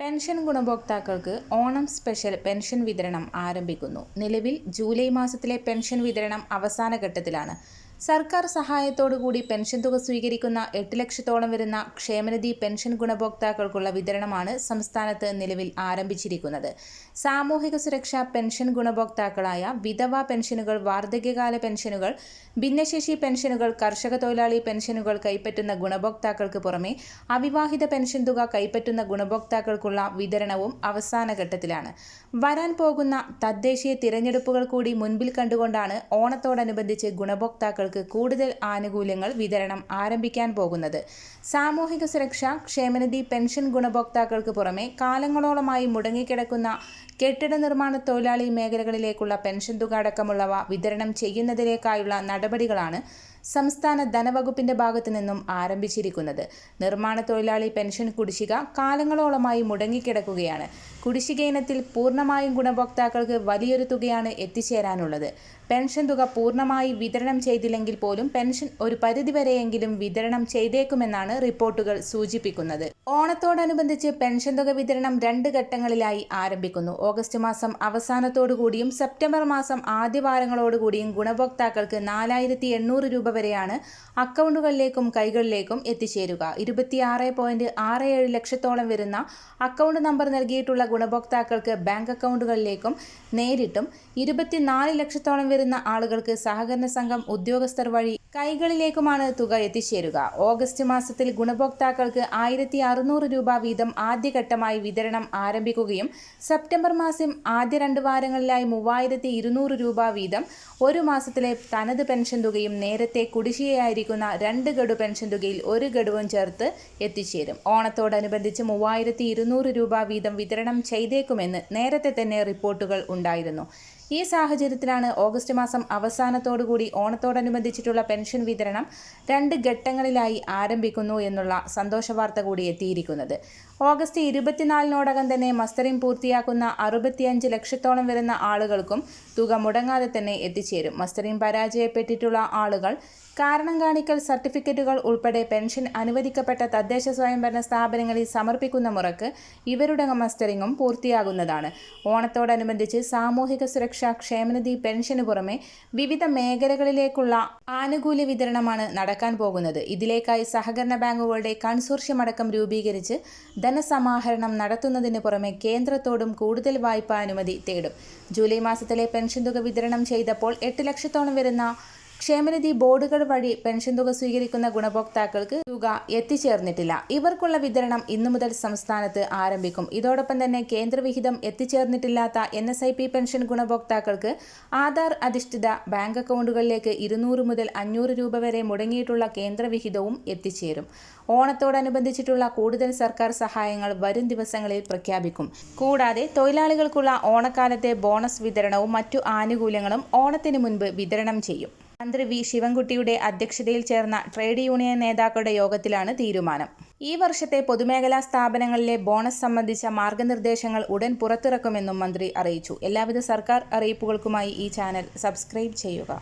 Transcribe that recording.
Pension ഗുണഭോക്താക്കൾക്ക് Onam special pension വിതരണം ആരംഭിക്കുന്നു. നിലവിൽ ജൂലൈ മാസത്തിലെ പെൻഷൻ വിതരണം അവസാന ഘട്ടത്തിലാണ്. സർക്കാർ സഹായത്തോടുകൂടി പെൻഷൻ തുക സ്വീകരിക്കുന്ന എട്ട് ലക്ഷത്തോളം വരുന്ന ക്ഷേമനിധി പെൻഷൻ ഗുണഭോക്താക്കൾക്കുള്ള വിതരണമാണ് സംസ്ഥാനത്ത് നിലവിൽ ആരംഭിച്ചിരിക്കുന്നത്. സാമൂഹിക സുരക്ഷാ പെൻഷൻ ഗുണഭോക്താക്കളായ വിധവ പെൻഷനുകൾ വാർദ്ധക്യകാല പെൻഷനുകൾ ഭിന്നശേഷി പെൻഷനുകൾ കർഷക തൊഴിലാളി പെൻഷനുകൾ കൈപ്പറ്റുന്ന ഗുണഭോക്താക്കൾക്ക് പുറമെ അവിവാഹിത പെൻഷൻ തുക കൈപ്പറ്റുന്ന ഗുണഭോക്താക്കൾക്കുള്ള വിതരണവും അവസാന ഘട്ടത്തിലാണ്. വരാൻ പോകുന്ന തദ്ദേശീയ തിരഞ്ഞെടുപ്പുകൾ കൂടി മുൻപിൽ കണ്ടുകൊണ്ടാണ് ഓണത്തോടനുബന്ധിച്ച് ഗുണഭോക്താക്കൾ കുടുംബങ്ങൾക്ക് കൂടുതൽ ആനുകൂല്യങ്ങൾ വിതരണം ആരംഭിക്കാൻ പോകുന്നത്. സാമൂഹിക സുരക്ഷ ക്ഷേമനിധി പെൻഷൻ ഗുണഭോക്താക്കൾക്ക് പുറമെ കാലങ്ങളോളമായി മുടങ്ങിക്കിടക്കുന്ന കെട്ടിട നിർമ്മാണ തൊഴിലാളി മേഖലകളിലേക്കുള്ള പെൻഷൻ തുക അടക്കമുള്ളവ വിതരണം ചെയ്യുന്നതിലേക്കായുള്ള നടപടികളാണ് സംസ്ഥാന ധനവകുപ്പിന്റെ ഭാഗത്തു നിന്നും ആരംഭിച്ചിരിക്കുന്നത്. നിർമ്മാണ തൊഴിലാളി പെൻഷൻ കുടിശ്ശിക കാലങ്ങളോളമായി മുടങ്ങിക്കിടക്കുകയാണ്. കുടിശ്ശിക ഇനത്തിൽ പൂർണമായും ഗുണഭോക്താക്കൾക്ക് വലിയൊരു തുകയാണ് എത്തിച്ചേരാനുള്ളത്. പെൻഷൻ തുക പൂർണമായി വിതരണം ചെയ്തില്ലെങ്കിൽ പോലും പെൻഷൻ ഒരു പരിധിവരെയെങ്കിലും വിതരണം ചെയ്തേക്കുമെന്നാണ് റിപ്പോർട്ടുകൾ സൂചിപ്പിക്കുന്നത്. ഓണത്തോടനുബന്ധിച്ച് പെൻഷൻ തുക വിതരണം രണ്ട് ഘട്ടങ്ങളിലായി ആരംഭിക്കുന്നു. ഓഗസ്റ്റ് മാസം അവസാനത്തോടുകൂടിയും സെപ്റ്റംബർ മാസം ആദ്യവാരങ്ങളോടുകൂടിയും ഗുണഭോക്താക്കൾക്ക് നാലായിരത്തി എണ്ണൂറ് രൂപ വരെയാണ് അക്കൗണ്ടുകളിലേക്കും കൈകളിലേക്കും എത്തിച്ചേരുക. ഇരുപത്തിയാറ് പോയിന്റ് ആറ് ഏഴ് ലക്ഷത്തോളം വരുന്ന അക്കൗണ്ട് നമ്പർ നൽകിയിട്ടുള്ള ഗുണഭോക്താക്കൾക്ക് ബാങ്ക് അക്കൗണ്ടുകളിലേക്കും നേരിട്ടും ഇരുപത്തിനാല് ലക്ഷത്തോളം വരുന്ന ആളുകൾക്ക് സഹകരണ സംഘം ഉദ്യോഗസ്ഥർ വഴി കൈകളിലേക്കുമാണ് തുക എത്തിച്ചേരുക. ഓഗസ്റ്റ് മാസത്തിൽ ഗുണഭോക്താക്കൾക്ക് ആയിരത്തി അറുന്നൂറ് രൂപ വീതം ആദ്യഘട്ടമായി വിതരണം ആരംഭിക്കുകയും സെപ്റ്റംബർ മാസം ആദ്യ രണ്ട് വാരങ്ങളിലായി മൂവായിരത്തി ഇരുന്നൂറ് രൂപ വീതം ഒരു മാസത്തിലെ തനത് പെൻഷൻ തുകയും നേരത്തെ കുടിശ്ശികയായിരിക്കുന്ന രണ്ട് ഗഡു പെൻഷൻ തുകയിൽ ഒരു ഗഡുവും ചേർത്ത് എത്തിച്ചേരും. ഓണത്തോടനുബന്ധിച്ച് മൂവായിരത്തി ഇരുന്നൂറ് രൂപ വീതം വിതരണം ചെയ്തേക്കുമെന്ന് നേരത്തെ തന്നെ റിപ്പോർട്ടുകൾ ഉണ്ടായിരുന്നു. ഈ സാഹചര്യത്തിലാണ് ഓഗസ്റ്റ് മാസം അവസാനത്തോടുകൂടി ഓണത്തോടനുബന്ധിച്ചിട്ടുള്ള പെൻഷൻ വിതരണം രണ്ട് ഘട്ടങ്ങളിലായി ആരംഭിക്കുന്നു എന്നുള്ള സന്തോഷ വാർത്ത കൂടി എത്തിയിരിക്കുന്നത്. ഓഗസ്റ്റ് ഇരുപത്തിനാലിനോടകം തന്നെ മസ്റ്ററിംഗ് പൂർത്തിയാക്കുന്ന അറുപത്തിയഞ്ച് ലക്ഷത്തോളം വരുന്ന ആളുകൾക്കും തുക മുടങ്ങാതെ തന്നെ എത്തിച്ചേരും. മസ്റ്ററിംഗ് പരാജയപ്പെട്ടിട്ടുള്ള ആളുകൾ കാരണം കാണിക്കൽ സർട്ടിഫിക്കറ്റുകൾ ഉൾപ്പെടെ പെൻഷൻ അനുവദിക്കപ്പെട്ട തദ്ദേശ സ്വയംഭരണ സ്ഥാപനങ്ങളിൽ സമർപ്പിക്കുന്ന മുറക്ക് ഇവരുടെ മസ്റ്ററിങ്ങും പൂർത്തിയാകുന്നതാണ്. ഓണത്തോടനുബന്ധിച്ച് സാമൂഹിക സുരക്ഷാ ക്ഷേമനിധി പെൻഷന് പുറമെ വിവിധ മേഖലകളിലേക്കുള്ള ആനുകൂല്യ വിതരണമാണ് നടക്കാൻ പോകുന്നത്. ഇതിലേക്കായി സഹകരണ ബാങ്കുകളുടെ കൺസോർഷ്യം അടക്കം രൂപീകരിച്ച് ധനസമാഹരണം നടത്തുന്നതിന് പുറമെ കേന്ദ്രത്തോടും കൂടുതൽ വായ്പാ അനുമതി തേടും. ജൂലൈ മാസത്തിലെ പെൻഷൻ തുക വിതരണം ചെയ്തപ്പോൾ എട്ട് ലക്ഷത്തോളം വരുന്ന ക്ഷേമനിധി ബോർഡുകൾ വഴി പെൻഷൻ തുക സ്വീകരിക്കുന്ന ഗുണഭോക്താക്കൾക്ക് തുക എത്തിച്ചേർന്നിട്ടില്ല. ഇവർക്കുള്ള വിതരണം ഇന്നു മുതൽ സംസ്ഥാനത്ത് ആരംഭിക്കും. ഇതോടൊപ്പം തന്നെ കേന്ദ്രവിഹിതം എത്തിച്ചേർന്നിട്ടില്ലാത്ത N S I P pension ഗുണഭോക്താക്കൾക്ക് ആധാർ അധിഷ്ഠിത ബാങ്ക് അക്കൗണ്ടുകളിലേക്ക് ഇരുന്നൂറ് മുതൽ അഞ്ഞൂറ് രൂപ വരെ മുടങ്ങിയിട്ടുള്ള കേന്ദ്രവിഹിതവും എത്തിച്ചേരും. ഓണത്തോടനുബന്ധിച്ചിട്ടുള്ള കൂടുതൽ സർക്കാർ സഹായങ്ങൾ വരും ദിവസങ്ങളിൽ പ്രഖ്യാപിക്കും. കൂടാതെ തൊഴിലാളികൾക്കുള്ള ഓണക്കാലത്തെ ബോണസ് വിതരണവും മറ്റു ആനുകൂല്യങ്ങളും ഓണത്തിന് മുൻപ് വിതരണം ചെയ്യും. മന്ത്രി വി ശിവൻകുട്ടിയുടെ അധ്യക്ഷതയിൽ ചേർന്ന ട്രേഡ് യൂണിയൻ നേതാക്കളുടെ യോഗത്തിലാണ് തീരുമാനം. ഈ വർഷത്തെ പൊതുമേഖലാ സ്ഥാപനങ്ങളിലെ ബോണസ് സംബന്ധിച്ച മാർഗനിർദ്ദേശങ്ങൾ ഉടൻ പുറത്തിറക്കുമെന്നും മന്ത്രി അറിയിച്ചു. എല്ലാവിധ സർക്കാർ അറിയിപ്പുകൾക്കുമായി ഈ ചാനൽ സബ്സ്ക്രൈബ് ചെയ്യുക.